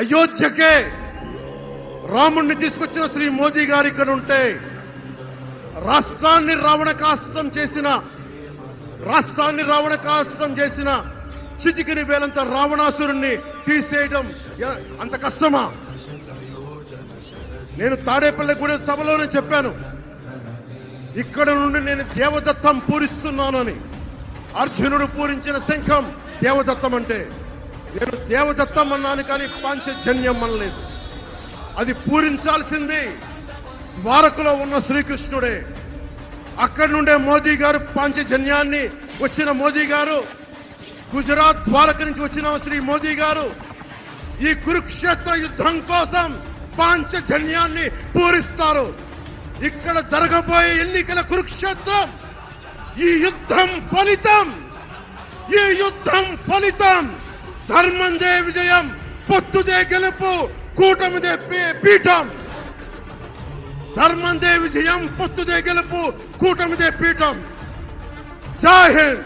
అయోధ్యకే రాముణ్ణి తీసుకొచ్చిన శ్రీ మోదీ గారు ఇక్కడ ఉంటే రాష్ట్రాన్ని రావణకాస్త్రం చేసిన రాష్ట్రాన్ని రావణకాస్త్రం చేసిన చిటికిని వేలంత రావణాసురుణ్ణి తీసేయడం అంత కష్టమా? నేను తాడేపల్లిగూడెం సభలోనే చెప్పాను. ఇక్కడ నుండి నేను దేవదత్తం పూరిస్తున్నానని. అర్జునుడు పూరించిన శంఖం దేవదత్తం అంటే నేను దేవదత్తం అన్నాను కానీ పాంచజన్యం అనలేదు. అది పూరించాల్సింది ద్వారకలో ఉన్న శ్రీకృష్ణుడే. అక్కడి నుండే మోదీ గారు పాంచజన్యాన్ని వచ్చిన మోదీ గారు గుజరాత్ ద్వారక నుంచి వచ్చిన శ్రీ మోదీ గారు ఈ కురుక్షేత్ర యుద్ధం కోసం పాంచజన్యాన్ని పూరిస్తారు. ఇక్కడ జరగబోయే ఎన్నికల కురుక్షేత్రం ఈ యుద్ధం ఫలితం ఈ యుద్ధం ఫలితం. ధర్మందే విజయం పొత్తుదే గెలుపు కూటమిదే పీ- పీఠం ధర్మందే విజయం పొత్తుదే గెలుపు కూటమిదే పీఠం జై హింద్